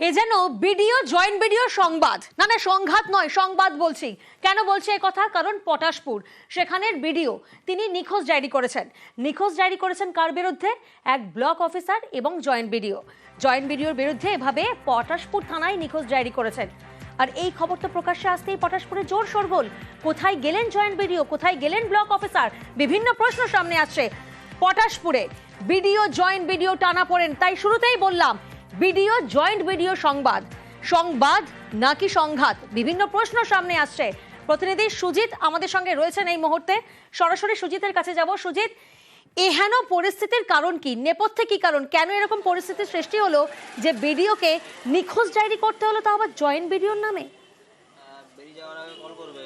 এ যেন video joint video সংবাদ। না না, সংঘাত নয়, সংবাদ বলছি। কেন বলছি এই কথা? কারণ পটাশপুর, সেখানের ভিডিও তিনি নিখোঁজ ডায়েরি করেছেন। নিখোঁজ ডায়েরি করেছেন কার বিরুদ্ধে? এক ব্লক অফিসার এবং জয়েন্ট ভিডিও জয়েন্ট ভিডিওর বিরুদ্ধে এভাবে পটাশপুর থানায় নিখোঁজ ডায়েরি করেছেন। আর এই খবর তো প্রকাশ্যে আসতেই পটাশপুরে জোর শোরগোল। কোথায় গেলেন জয়েন্ট ভিডিও কোথায় গেলেন ব্লক অফিসার? বিভিন্ন প্রশ্ন সামনে আসছে। পটাশপুরে ভিডিও জয়েন্ট ভিডিও টানা পড়েন। তাই শুরুতেই বললাম ভিডিও, জয়েন্ট ভিডিও সংবাদ। সংবাদ নাকি সংঘাত? বিভিন্ন প্রশ্ন সামনে আসছে। প্রতিনিধি সুজিত আমাদের সঙ্গে রয়েছেন এই মুহূর্তে। সরাসরি সুজিতের কাছে যাব। সুজিত, এহেন পরিস্থিতির কারণ কি? নেপথ্যে কি কারণ? কেন এরকম পরিস্থিতির সৃষ্টি হলো যে ভিডিওকে নিখোঁজ ডায়েরি করতে হলো তা আবার জয়েন্ট ভিডিওর নামে আহ, বেরিয়ে যাওয়ার আগে কল করবে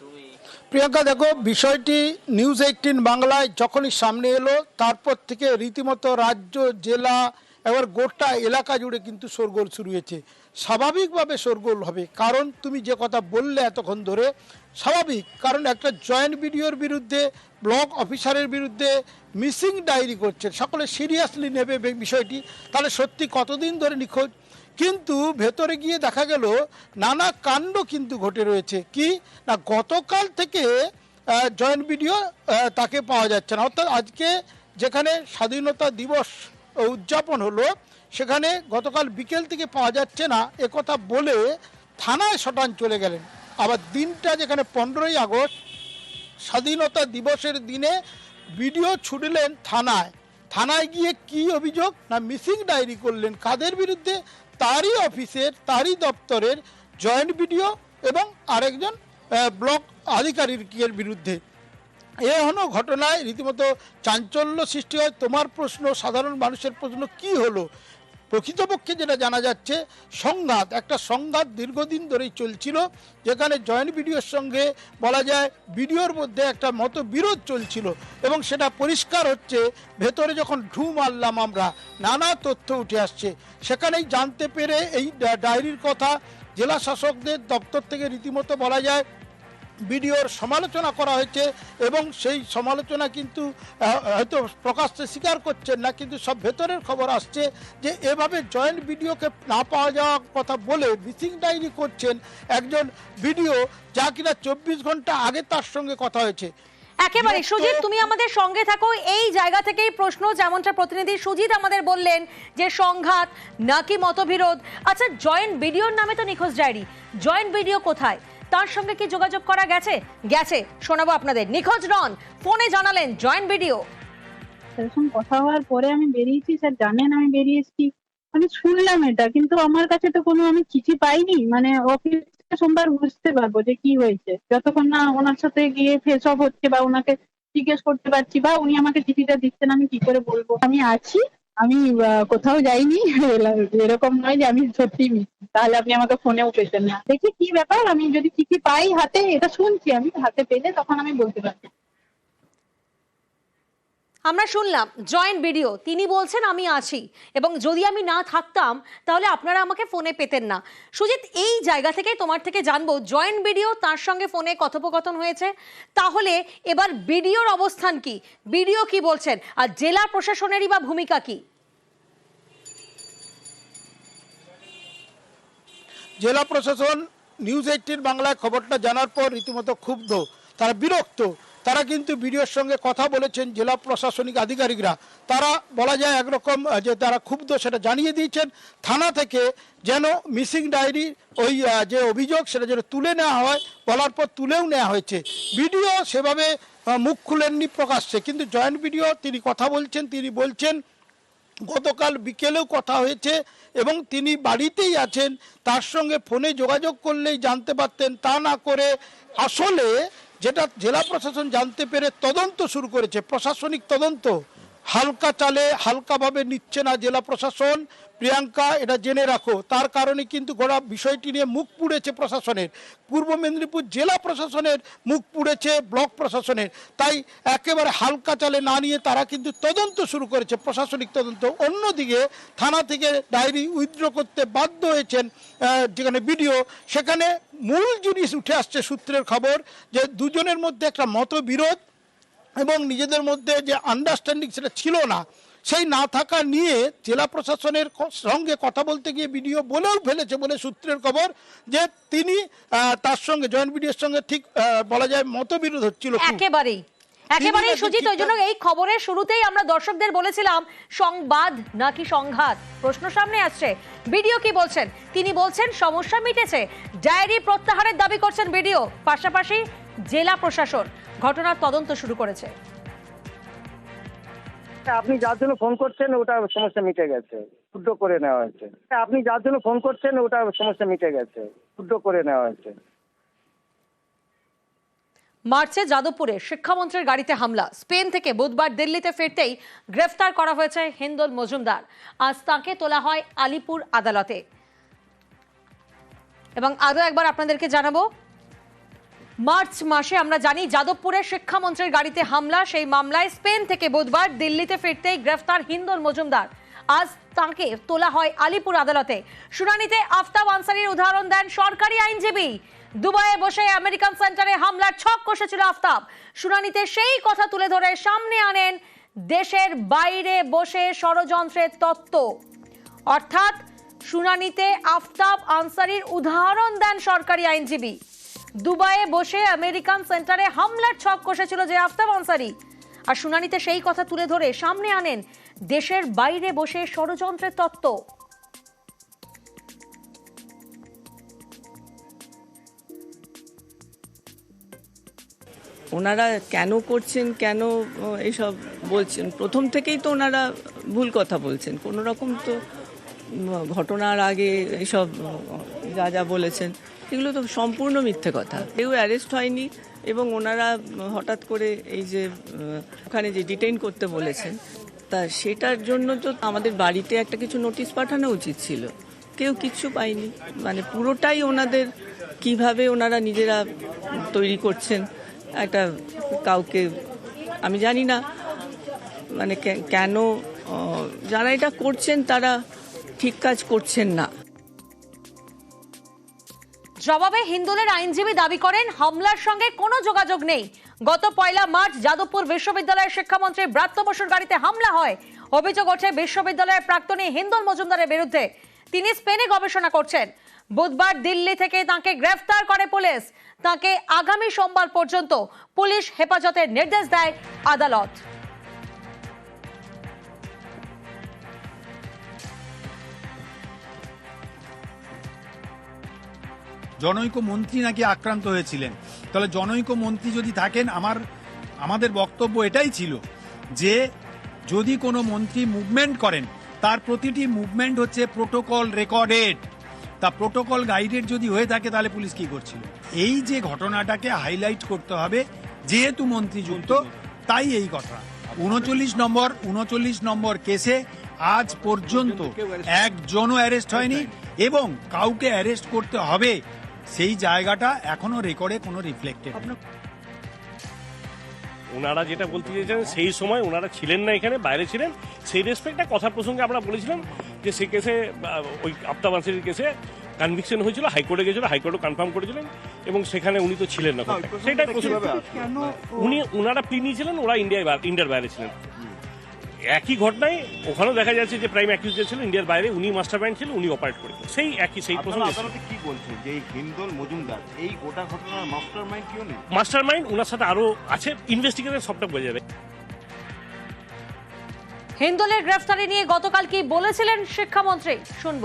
তুমি প্রিয়াঙ্কা, দেখো, বিষয়টি নিউজ এইটিন বাংলায় যখনই সামনে এলো, তারপর থেকে রীতিমতো রাজ্য, জেলা, এবার গোটা এলাকা জুড়ে কিন্তু শোরগোল শুরু হয়েছে। স্বাভাবিকভাবে শোরগোল হবে, কারণ তুমি যে কথা বললে এতক্ষণ ধরে, স্বাভাবিক, কারণ একটা জয়েন্ট বিডিওর বিরুদ্ধে, ব্লক অফিসারের বিরুদ্ধে মিসিং ডায়েরি করছে, সকলে সিরিয়াসলি নেবে বিষয়টি। তাহলে সত্যি কতদিন ধরে নিখোঁজ? কিন্তু ভেতরে গিয়ে দেখা গেল নানা কাণ্ড কিন্তু ঘটে রয়েছে। কি? না, গতকাল থেকে জয়েন্ট ভিডিও তাকে পাওয়া যাচ্ছে না। অর্থাৎ আজকে যেখানে স্বাধীনতা দিবস উদযাপন হলো, সেখানে গতকাল বিকেল থেকে পাওয়া যাচ্ছে না। একথা বলে থানায় শটান চলে গেলেন। আবার দিনটা যেখানে পনেরোই আগস্ট, স্বাধীনতা দিবসের দিনে ভিডিও ছুটলেন থানায়। থানায় গিয়ে কি অভিযোগ? না, মিসিং ডায়েরি করলেন। কাদের বিরুদ্ধে? তারই অফিসের, তারই দপ্তরের জয়েন্ট বিডিও এবং আরেকজন ব্লক আধিকারিকের বিরুদ্ধে। এ হলো ঘটনায় রীতিমতো চাঞ্চল্য সৃষ্টি হয়। তোমার প্রশ্ন, সাধারণ মানুষের প্রশ্ন, কি হলো? প্রকৃতপক্ষে যেটা জানা যাচ্ছে, সংঘাত, একটা সংঘাত দীর্ঘদিন ধরেই চলছিল, যেখানে জয়েন্ট বিডিওর সঙ্গে বলা যায় ভিডিওর মধ্যে একটা মতো বিরোধ চলছিল এবং সেটা পরিষ্কার হচ্ছে, ভেতরে যখন ঢু মারলাম আমরা, নানা তথ্য উঠে আসছে। সেখানেই জানতে পেরে এই ডায়েরির কথা জেলা শাসকদের দপ্তর থেকে রীতিমতো বলা যায় ভিডিওর সমালোচনা করা হয়েছে এবং সেই সমালোচনা কিন্তু হয়তো প্রকাশ্যে স্বীকার করছেন না কিন্তু সব ভেতরের খবর আসছে যে এভাবে জয়েন্ট ভিডিওকে না পাওয়া যাওয়ার কথা বলে মিসিং ডায়েরি করছেন একজন ভিডিও যা কিনা চব্বিশ ঘণ্টা আগে তার সঙ্গে কথা হয়েছে। একেবারে সুজিত তুমি আমাদের সঙ্গে থাকো। এই জায়গা থেকেই প্রশ্ন যেমনটা প্রতিনিধি সুজিত আমাদের বললেন যে সংঘাত নাকি মতবিরোধ। আচ্ছা জয়েন্ট ভিডিওর নামে তো নিখোঁজ ডায়েরি। জয়েন্ট ভিডিও কোথায়? তার সঙ্গে কি যোগাযোগ করা গেছে? গেছে, শোনাবো আপনাদের। নিখোঁজ নন, ফোনে জানালেন জয়েন্ট ভিডিও। সেরকম কথা হওয়ার পরে আমি বেরিয়েছি, স্যার, জানেন আমি বেরিয়েছি। আমি শুনলাম এটা, কিন্তু আমার কাছে তো কোনো আমি চিঠি পাইনি। মানে অফিস সোমবার বুঝতে পারব যে কি হয়েছে। যতক্ষণ না ওনার সাথে গিয়ে ফেস অফ হচ্ছে বা ওনাকে জিজ্ঞেস করতে পারছি বা উনি আমাকে চিঠিটা দিচ্ছেন, আমি কি করে বলব? আমি আছি আমি কোথাও যাইনি। এরকম নয় যে আমি সত্যি তাহলে আপনি আমাকে ফোনে পেতেন না। দেখি কি ব্যাপার, আমি যদি চিঠি পাই হাতে, এটা শুনছি আমি, হাতে পেলে তখন আমি বলতে পারছি আমরা শুনলাম জয়েন্ট ভিডিও তিনি বলছেন, আমি আছি এবং যদি আমি না থাকতাম, তাহলে আপনারা আমাকে ফোনে পেতেন না। সুজিত, এই জায়গা থেকে তোমার থেকে জানব জয়েন্ট ভিডিও তার সঙ্গে ফোনে কথোপকথন হয়েছে। তাহলে এবার ভিডিওর অবস্থান কি? ভিডিও কি বলছেন? আর জেলা প্রশাসনেরই বা ভূমিকা কি? জেলা প্রশাসন নিউজ এইটিন বাংলায় খবরটা জানার পর রীতিমতো ক্ষুব্ধ, তারা বিরক্ত। তারা কিন্তু ভিডিওর সঙ্গে কথা বলেছেন, জেলা প্রশাসনিক আধিকারিকরা। তারা বলা যায় একরকম যে তারা ক্ষুব্ধ, সেটা জানিয়ে দিয়েছেন। থানা থেকে যেন মিসিং ডায়েরি, ওই যে অভিযোগ, সেটা যেন তুলে নেওয়া হয়, বলার পর তুলেও নেওয়া হয়েছে। ভিডিও সেভাবে মুখ খুলেননি প্রকাশ্যে, কিন্তু জয়েন্ট ভিডিও তিনি কথা বলছেন, তিনি বলছেন, গতকাল বিকেলেও কথা হয়েছে এবং তিনি বাড়িতেই আছেন, তার সঙ্গে ফোনে যোগাযোগ করলেই জানতে পারতেন। তা না করে আসলে যেটা জেলা প্রশাসন জানতে পেরে তদন্ত শুরু করেছে প্রশাসনিক তদন্ত। হালকা চালে হালকাভাবে নিচ্ছে না জেলা প্রশাসন। প্রিয়াঙ্কা, এটা জেনে রাখো, তার কারণে কিন্তু গোড়া বিষয়টি নিয়ে মুখ পুড়েছে প্রশাসনের। পূর্ব মেদিনীপুর জেলা প্রশাসনের মুখ পুড়েছে, ব্লক প্রশাসনের। তাই একেবারে হালকা চালে না নিয়ে তারা কিন্তু তদন্ত শুরু করেছে, প্রশাসনিক তদন্ত। অন্যদিকে থানা থেকে ডায়েরি উইথড্র করতে বাধ্য হয়েছেন যেখানে বিডিও, সেখানে মূল জিনিস উঠে আসছে সূত্রের খবর যে দুজনের মধ্যে একটা মতবিরোধ এবং নিজেদের মধ্যে যে আন্ডারস্ট্যান্ডিং সেটা ছিল না সেই না থাকা নিয়ে জেলা প্রশাসনের সঙ্গে কথা বলতে গিয়ে বিডিও বলেও ফেলেছে বলে সূত্রের খবর যে তিনি তার সঙ্গে জয়েন্ট বিডিওর সঙ্গে ঠিক বলা যায় মতবিরোধ হচ্ছিল একেবারেই একেবারেই সুজিত ওই জন্য এই খবরের শুরুতেই আমরা দর্শকদের বলেছিলাম সংবাদ নাকি সংঘাত? প্রশ্ন সামনে আসছে। ভিডিও কি বলছেন? তিনি বলছেন সমস্যা মিটেছে। ডায়েরি প্রত্যাহারের দাবি করছেন ভিডিও পাশাপাশি জেলা প্রশাসন। ঘটনার তদন্ত শুরু করেছে। আপনি যার জন্য ফোন করছেন ওটা সমস্যা মিটে গেছে। শুদ্ধ করে নেওয়া হয়েছে। আপনি যার জন্য ফোন করছেন ওটা সমস্যা মিটে গেছে। শুদ্ধ করে নেওয়া হয়েছে। মার্চে যাদবপুরে শিক্ষামন্ত্রীর গাড়িতে হামলা। স্পেন থেকে বুধবার দিল্লিতে ফিরতেই গ্রেফতার করা হয়েছে হিন্দোল মজুমদার। আজ তাকে তোলা হয় আলিপুর আদালতে। এবং আরও একবার আপনাদেরকে জানাব মার্চ মাসে, আমরা জানি যাদবপুরের শিক্ষামন্ত্রীর গাড়িতে হামলা। সেই মামলায় স্পেন থেকে বুধবার দিল্লিতে ফিরতেই গ্রেফতার হিন্দোল মজুমদার। আজ তাকে তোলা হয় আলিপুর আদালতে। শুনানিতে আফতাব আনসারির উদাহরণ দেন সরকারি আইনজীবী। দুবাইয়ে বসে আমেরিকান সেন্টারে হামলার ছক কষেছিল আফতাব। শুনানিতে সেই কথা তুলে ধরে সামনে আনেন দেশের বাইরে বসে ষড়যন্ত্রের তত্ত্ব। অর্থাৎ শুনানিতে আফতাব আনসারির উদাহরণ দেন সরকারি আইনজীবী। দুবাইয়ে বসে আমেরিকান সেন্টারে হামলার ছক কষেছিল যে আফতাব আনসারি। আর শুনানিতে সেই কথা তুলে ধরে সামনে আনেন দেশের বাইরে বসে ষড়যন্ত্রের তত্ত্ব। ওনারা কেন করছেন, কেন এসব বলছেন? প্রথম থেকেই তো ওনারা ভুল কথা বলছেন। কোনো রকম তো ঘটনার আগে এসব যা যা বলেছেন। এগুলো তো সম্পূর্ণ মিথ্যে কথা। কেউ অ্যারেস্ট হয়নি এবং ওনারা হঠাৎ করে এই যে ওখানে যে ডিটেইন করতে বলেছেন, তা সেটার জন্য তো আমাদের বাড়িতে একটা কিছু নোটিশ পাঠানো উচিত ছিল। কেউ কিচ্ছু পায়নি। মানে পুরোটাই ওনাদের কীভাবে ওনারা নিজেরা তৈরি করছেন, একটা কাউকে, আমি জানি না মানে কেন যারা এটা করছেন তারা ঠিক কাজ করছেন না। জবাবে হিন্দুলের আইনজীবী দাবি করেন, হামলার সঙ্গে কোনো যোগাযোগ নেই। গত পয়লা মার্চ যাদবপুর বিশ্ববিদ্যালয়ের শিক্ষামন্ত্রী ব্রাত্য বসুর গাড়িতে হামলা হয়। অভিযোগ ওঠে, বিশ্ববিদ্যালয়ের প্রাক্তনী হিন্দুল মজুমদারের বিরুদ্ধে। তিনি স্পেনে গবেষণা করছেন। বুধবার দিল্লি থেকে তাকে গ্রেফতার করে পুলিশ। তাকে আগামী সোমবার পর্যন্ত পুলিশ হেফাজতের নির্দেশ দেয় আদালত। জনৈক মন্ত্রী নাকি আক্রান্ত হয়েছিলেন? তাহলে জনৈক মন্ত্রী যদি থাকেন আমার আমাদের বক্তব্য এটাই ছিল যে যদি কোনো মন্ত্রী মুভমেন্ট করেন তার প্রতিটি মুভমেন্ট হচ্ছে প্রোটোকল রেকর্ডেড। তা প্রোটোকল গাইডেড যদি হয়ে থাকে তাহলে পুলিশ কি করছিল? এই যে ঘটনাটাকে হাইলাইট করতে হবে যেহেতু মন্ত্রী যুক্ত তাই এই কথা। উনচল্লিশ নম্বর উনচল্লিশ নম্বর কেসে আজ পর্যন্ত একজনও অ্যারেস্ট হয়নি এবং কাউকে অ্যারেস্ট করতে হবে সেই জায়গাটা এখনও রেকর্ডে কোনো রিফ্লেক্টেড ওনারা যেটা বলতে চেয়েছেন সেই সময় ওনারা ছিলেন না এখানে বাইরে ছিলেন। সেই রেসপেক্টে কথা প্রসঙ্গে আমরা বলেছিলাম যে সেই কেসে ওই আফতাব আনসারির কেসে কনভিকশন হয়েছিল হাইকোর্টে গেছিল হাইকোর্টও কনফার্ম করেছিলেন এবং সেখানে উনি তো ছিলেন না। সেটাই প্রসঙ্গ উনি ওনারা প্লি নিয়েছিলেন ওরা ইন্ডিয়ায় ইন্ডিয়ার বাইরে ছিলেন। একই ঘটনায় ওখানেও দেখা যাচ্ছে যে প্রাইম অ্যাকিউজ ছিল ইন্ডিয়ার বাইরে উনি মাস্টার মাইন্ড ছিল উনি অপারেট করেছেন সেই একই সেই প্রশ্ন আদালতে কি বলছেন যে হিন্দল মজুমদার এই গোটা ঘটনার মাস্টার মাইন্ড কেউ নেই? মাস্টার মাইন্ড ওনার সাথে আরও আছে ইনভেস্টিগেশন সবটা বোঝা যাবে হিন্দুলের গ্রেফতারি নিয়ে গতকাল কি বলেছিলেন শিক্ষামন্ত্রী? শুনব।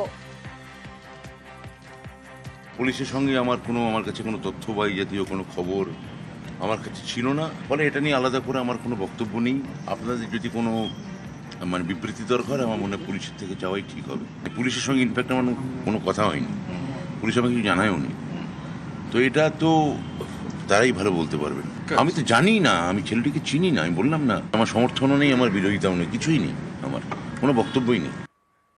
পুলিশের সঙ্গে আমার কোনো আমার কাছে কোনো তথ্য বা এই জাতীয় কোনো খবর আমার কাছে ছিল না। ফলে এটা নিয়ে আলাদা করে আমার কোনো বক্তব্য নেই। আপনাদের যদি কোনো মানে বিবৃতি দরকার আমার মনে হয় পুলিশের থেকে যাওয়াই ঠিক হবে। পুলিশের সঙ্গে ইনফ্যাক্ট আমার কোনো কথা হয়নি। পুলিশ আমাকে কিছু জানায়ও নি। তো এটা তো তারাই ভালো বলতে পারবেন। আমি তো জানি না আমি ছেলেটিকে চিনি না আমি বললাম না। আমার সমর্থনও নেই আমার বিরোধিতাও নেই কিছুই নেই আমার। কোনো বক্তব্যই নেই।